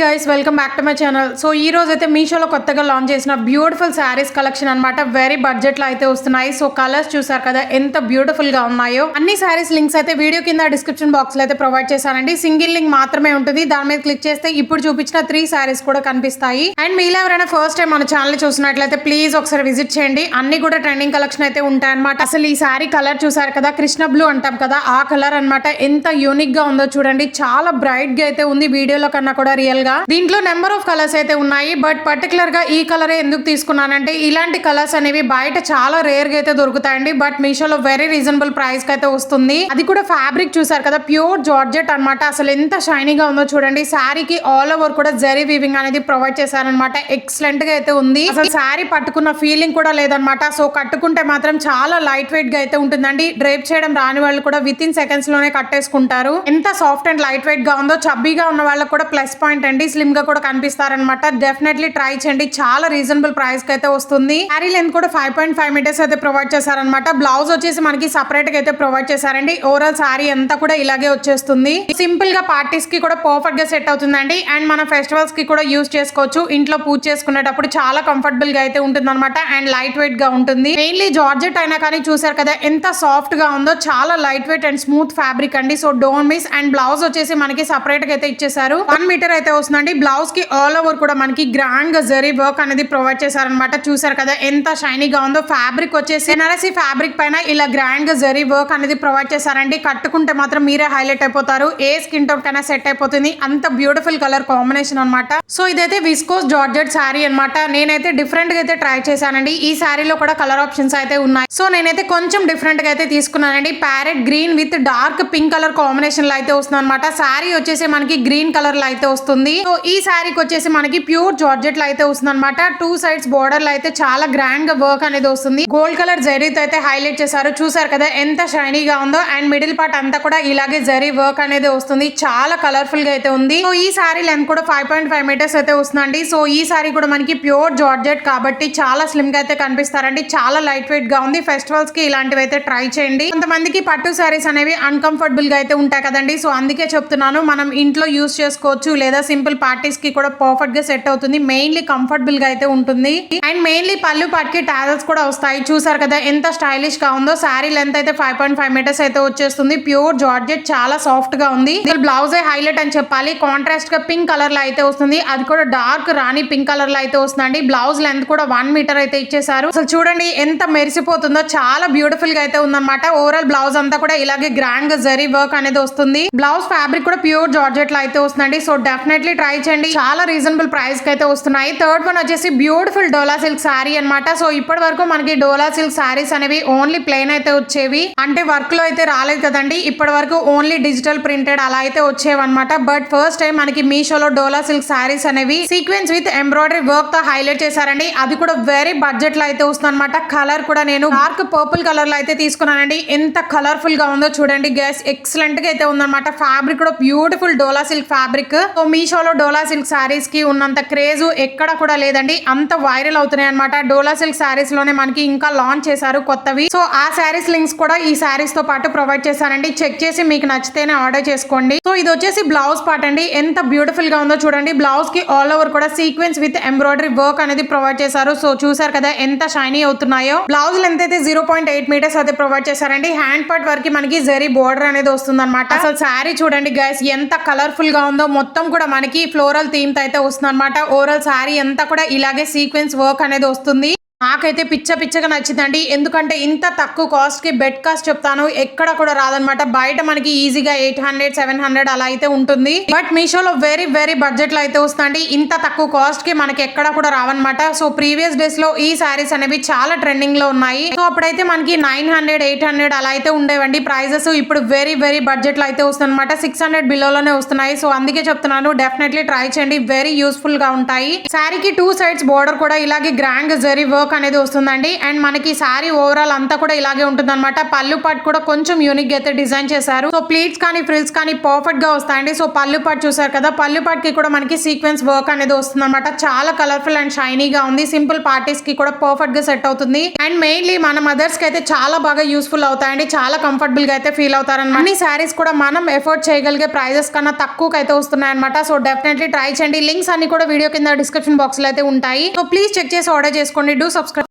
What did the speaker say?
Guys welcome back to my channel so ఈ రోజు అయితే మీషోలో కొత్తగా లాంచ్ చేసిన బ్యూటిఫుల్ శారీస్ కలెక్షన్ అన్నమాట. వెరీ బడ్జెట్లో అయితే వస్తున్నాయి. సో కలర్స్ చూసారు కదా ఎంత బ్యూటిఫుల్గా ఉన్నాయో. అన్ని శారీస్ లింక్స్ అయితే వీడియో కింద డిస్క్రిప్షన్ బాక్స్లో అయితే ప్రొవైడ్ చేశానండి. సింగిల్ లింక్ మాత్రమే ఉంటుంది. దాని మీద క్లిక్ చేస్తే ఇప్పుడు చూపించిన త్రీ శారీస్ కూడా కనిపిస్తాయి. అండ్ మీలో ఎవరైనా ఫస్ట్ టైం మన ఛానల్ చూసినట్లయితే ప్లీజ్ ఒకసారి విజిట్ చేయండి. అన్ని కూడా ట్రెండింగ్ కలెక్షన్ అయితే ఉంటాయన్నమాట. అసలు ఈ శారీ కలర్ చూసారు కదా కృష్ణ బ్లూ అంటాం కదా ఆ కలర్ అన్నమాట ఎంత యూనిక్గా ఉందో చూడండి. చాలా బ్రైట్గా అయితే ఉంది. వీడియోలో కన్నా కూడా రియల్ గా దీంట్లో నెంబర్ ఆఫ్ కలర్స్ అయితే ఉన్నాయి బట్ పర్టికులర్గా ఈ కలర్ ఎందుకు తీసుకున్నానంటే ఇలాంటి కలర్స్ అనేవి బయట చాలా రేర్గా అయితే దొరుకుతాయండి బట్ మీషోలో వెరీ రీజనబుల్ ప్రైస్కి అయితే వస్తుంది. అది కూడా ఫ్యాబ్రిక్ చూసారు కదా ప్యూర్ జార్జెట్ అన్నమాట. అసలు ఎంత షైనీగా ఉందో చూడండి. శారీకి ఆల్ ఓవర్ కూడా జరీ వీవింగ్ అనేది ప్రొవైడ్ చేశారనమాట ఎక్సలెంట్గా అయితే ఉంది. అసలు శారీ పట్టుకున్న ఫీలింగ్ కూడా లేదనమాట సో కట్టుకుంటే మాత్రం చాలా లైట్ వెయిట్గా అయితే ఉంటుందండి. డ్రేప్ చేయడం రాని వాళ్ళు కూడా విత్ ఇన్ సెకండ్స్లోనే కట్టేసుకుంటారు. ఎంత సాఫ్ట్ అండ్ లైట్ వెయిట్గా ఉందో చబ్బీగా ఉన్న వాళ్ళకి కూడా ప్లస్ పాయింట్ అండి. స్లిమ్గా కూడా కనిపిస్తారనమాట డెఫినెట్లీ ట్రై చేయండి. చాలా రీజనబుల్ ప్రైస్కి అయితే వస్తుంది. శారీ లెంత్ కూడా ఫైవ్ పాయింట్ ఫైవ్ మీటర్స్ అయితే ప్రొవైడ్ చేశారనమాట బ్లౌజ్ వచ్చేసి మనకి సపరేట్గా అయితే ప్రొవైడ్ చేశారండి. ఓవరాల్ శారీ అంతా కూడా ఇలాగే వచ్చేస్తుంది. సింపుల్గా పార్టీస్కి కూడా పర్ఫెక్ట్గా సెట్ అవుతుందండి. అండ్ మన ఫెస్టివల్స్కి కూడా యూస్ చేసుకోవచ్చు. ఇంట్లో పూజ చేసుకునేటప్పుడు చాలా కంఫర్టబుల్గా అయితే ఉంటుంది అనమాట అండ్ లైట్ వెయిట్గా ఉంటుంది. మెయిన్లీ జార్జెట్ అయినా కానీ చూసారు కదా ఎంత సాఫ్ట్గా ఉందో చాలా light weight and smooth fabric అండి. So don't miss and blouse వచ్చేసి మనకి సపరేట్గా అయితే ఇచ్చేసారు వన్ మీటర్ అయితే వస్తుంది. వస్తుందండి బ్లౌజ్కి ఆల్ ఓవర్ కూడా మనకి గ్రాండ్గా జరీ వర్క్ అనేది ప్రొవైడ్ చేశారనమాట చూసారు కదా ఎంత షైనీగా ఉందో ఫ్యాబ్రిక్ వచ్చేసి బెనారసీ ఫ్యాబ్రిక్ పైన ఇలా గ్రాండ్గా జరీ వర్క్ అనేది ప్రొవైడ్ చేశారండి. కట్టుకుంటే మాత్రం మీరే హైలైట్ అయిపోతారు. ఏ స్కిన్ టోన్ కైనా సెట్ అయిపోతుంది. అంత బ్యూటిఫుల్ కలర్ కాంబినేషన్ అన్నమాట. సో ఇదైతే విస్కోస్ జార్జెట్ శారీ అన్నమాట. నేనైతే డిఫరెంట్గా అయితే ట్రై చేశానండి. ఈ శారీలో కూడా కలర్ ఆప్షన్స్ అయితే ఉన్నాయి. సో నేనైతే కొంచెం డిఫరెంట్గా అయితే తీసుకున్నానండి. Parrot green with dark pink colour కాంబినేషన్లో అయితే వస్తుంది అనమాట శారీ వచ్చేసి మనకి గ్రీన్ కలర్లో అయితే వస్తుంది. సో ఈ శారీకి వచ్చేసి మనకి ప్యూర్ జార్జెట్లో అయితే వస్తుంది అనమాట టూ సైడ్స్ బోర్డర్లో అయితే చాలా గ్రాండ్గా వర్క్ అనేది వస్తుంది. గోల్డ్ కలర్ జరీతో అయితే హైలైట్ చేశారు. చూసారు కదా ఎంత షైనీగా ఉందో. అండ్ మిడిల్ పార్ట్ అంతా కూడా ఇలాగే జరీ వర్క్ అనేది వస్తుంది. చాలా కలర్ఫుల్గా అయితే ఉంది. సో ఈ శారీ లెంత్ కూడా ఫైవ్ పాయింట్ ఫైవ్ మీటర్స్ అయితే వస్తుందండి. సో ఈ శారీ కూడా మనకి ప్యూర్ జార్జెట్ కాబట్టి చాలా స్లిమ్గా అయితే కనిపిస్తారండి. చాలా లైట్ వెయిట్గా ఉంది. ఫెస్టివల్స్కి ఇలాంటివి అయితే ట్రై చేయండి. కొంతమందికి పట్టు శారీస్ అనేవి అన్కంఫర్టబుల్గా అయితే ఉంటాయి కదండి. సో అందుకే చెప్తున్నాను మనం ఇంట్లో యూస్ చేసుకోవచ్చు లేదా సిమ్ సింపుల్ పార్టీస్కి కూడా పర్ఫెక్ట్గా సెట్ అవుతుంది. మెయిన్లీ కంఫర్టబుల్గా అయితే ఉంటుంది. అండ్ మెయిన్లీ పళ్ళు పాటికి టాజల్స్ కూడా వస్తాయి. చూసారు కదా ఎంత స్టైలిష్గా ఉందో. శారీ లెంత్ అయితే ఫైవ్ పాయింట్ ఫైవ్ మీటర్స్ అయితే వచ్చేస్తుంది. ప్యూర్ జార్జెట్ చాలా సాఫ్ట్గా ఉంది. బ్లౌజ్ హైలైట్ అని చెప్పాలి. కాంట్రాస్ట్గా పింక్ కలర్లో అయితే వస్తుంది. అది కూడా డార్క్ రాణి పింక్ కలర్లో అయితే వస్తుందండి. బ్లౌజ్ లెంత్ కూడా వన్ మీటర్ అయితే ఇచ్చేసారు అసలు చూడండి ఎంత మెరిసిపోతుందో. చాలా బ్యూటిఫుల్గా అయితే ఉందన్నమాట. ఓవరాల్ బ్లౌజ్ అంతా కూడా ఇలాగే గ్రాండ్గా జరీ వర్క్ అనేది వస్తుంది. బ్లౌజ్ ఫ్యాబ్రిక్ కూడా ప్యూర్ జార్జెట్లో అయితే వస్తుందండి. సో డెఫినెట్లీ ట్రై చేయండి. చాలా రీజనబుల్ ప్రైస్కి అయితే వస్తున్నాయి. థర్డ్ వన్ వచ్చేసి బ్యూటిఫుల్ డోలా సిల్క్ శారీ అన్నమాట. సో ఇప్పటి వరకు మనకి డోలా సిల్క్ శారీస్ అనేవి ఓన్లీ ప్లెయిన్ అయితే వచ్చేవి. అంటే వర్క్లో అయితే రాలేదు కదండి. ఇప్పటి వరకు ఓన్లీ డిజిటల్ ప్రింటెడ్ అలా అయితే వచ్చేవి అనమాట బట్ ఫస్ట్ టైం మనకి మీషోలో డోలా సిల్క్ శారీస్ అనేవి సీక్వెన్స్ విత్ ఎంబ్రాయిడరీ వర్క్తో హైలైట్ చేశారండి. అది కూడా వెరీ బడ్జెట్లో అయితే వస్తుంది అనమాట కలర్ కూడా నేను డార్క్ పర్పుల్ కలర్లో అయితే తీసుకున్నానండి. ఎంత కలర్ఫుల్గా ఉందో చూడండి గ్యాస్ ఎక్సలెంట్గా అయితే ఉందన్నమాట. ఫ్యాబ్రిక్ కూడా beautiful dola silk fabric so మీషోలో డోలా సిల్క్ శారీస్కి ఉన్నంత క్రేజ్ ఎక్కడ కూడా లేదండి. అంత వైరల్ అవుతున్నాయి అనమాట డోలా సిల్క్ శారీస్లోనే మనకి ఇంకా లాంచ్ చేశారు కొత్తవి. సో ఆ శారీస్ లింక్స్ కూడా ఈ శారీస్తో పాటు ప్రొవైడ్ చేశానండి చెక్ చేసి మీకు నచ్చితేనే ఆర్డర్ చేసుకోండి. సో ఇది వచ్చేసి బ్లౌజ్ పార్ట్ అండి. ఎంత బ్యూటిఫుల్గా ఉందో చూడండి. బ్లౌజ్కి ఆల్ ఓవర్ కూడా సీక్వెన్స్ విత్ ఎంబ్రాయిడరీ వర్క్ అనేది ప్రొవైడ్ చేశారు. సో చూసారు కదా ఎంత షైనీ అవుతున్నాయో. బ్లౌజ్ లెంత్ అయితే జీరో పాయింట్ ఎయిట్ మీటర్స్ అయితే ప్రొవైడ్ చేశారండి. హ్యాండ్ పార్ట్ వరకు మనకి జరీ బోర్డర్ అనేది వస్తుంది అనమాట అసలు శారీ చూడండి గైస్ ఎంత కలర్ఫుల్గా ఉందో. మొత్తం కూడా మనకి ఫ్లోరల్ థీమ్ అయితే వస్తుంది అనమాట ఓవరాల్ శారీ అంతా కూడా ఇలాగే సీక్వెన్స్ వర్క్ అనేది వస్తుంది. నాకైతే పిచ్చ పిచ్చగా నచ్చిందండి. ఎందుకంటే ఇంత తక్కువ కాస్ట్కి బెడ్ కాస్ట్ చెప్తాను. ఎక్కడ కూడా రాదనమాట బయట మనకి ఈజీగా ఎయిట్ హండ్రెడ్ సెవెన్ హండ్రెడ్ అలా అయితే ఉంటుంది. బట్ మీషోలో వెరీ వెరీ బడ్జెట్లో అయితే వస్తుంది ఇంత తక్కువ కాస్ట్కి మనకి ఎక్కడ కూడా రావన్నమాట. సో ప్రీవియస్ డేస్లో ఈ శారీస్ అనేవి చాలా ట్రెండింగ్లో ఉన్నాయి. సో అప్పుడైతే మనకి నైన్ హండ్రెడ్ ఎయిట్ హండ్రెడ్ అలా అయితే ఉండేవండి. ప్రైజెస్ ఇప్పుడు వెరీ వెరీ బడ్జెట్లో అయితే వస్తుందన్నమాట. సిక్స్ హండ్రెడ్ బిలోలోనే వస్తున్నాయి. సో అందుకే చెప్తున్నాను. డెఫినెట్లీ ట్రై చేయండి. వెరీ యూస్ఫుల్గా ఉంటాయి. శారీకి టూ సైడ్స్ బోర్డర్ కూడా ఇలాగే గ్రాండ్ జరీ వర్క్ లుక్ అనేది వస్తుందండి. అండ్ మనకి శారీ ఓవరాల్ అంతా కూడా ఇలాగే ఉంటుంది అనమాట పళ్ళు పాటు కూడా కొంచెం యూనిక్ అయితే డిజైన్ చేశారు. సో ప్లీట్స్ కానీ ఫ్రిల్స్ కానీ పర్ఫెక్ట్గా వస్తాయండి. సో పళ్ళు పాటు చూసారు కదా పళ్ళు పట్టుకి కూడా మనకి సీక్వెన్స్ వర్క్ అనేది వస్తుంది అనమాట చాలా కలర్ఫుల్ అండ్ షైనీగా ఉంది. సింపుల్ పార్టీస్కి కూడా పర్ఫెక్ట్గా సెట్ అవుతుంది. అండ్ మెయిన్లీ మన మదర్స్కి అయితే చాలా బాగా యూస్ఫుల్ అవుతాయండి. చాలా కంఫర్టబుల్గా అయితే ఫీల్ అవుతారన్నమాట. అన్ని శారీస్ కూడా మనం ఎఫోర్డ్ చేయగలిగే ప్రైజెస్ కన్నా తక్కువకి అయితే వస్తున్నాయి అనమాట సో డెఫినెట్లీ ట్రై చేయండి. లింక్స్ అన్ని కూడా వీడియో కింద డిస్క్రిప్షన్ బాక్స్లో అయితే ఉంటాయి. సో ప్లీజ్ చెక్ చేసి ఆర్డర్ చేసుకోండి. Do subscribe